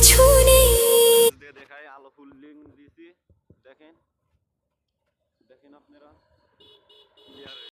কিছু নেই। দেখাই আলো ফুল লিঙ্ক দিছি। দেখেন। দেখেন আপনারা।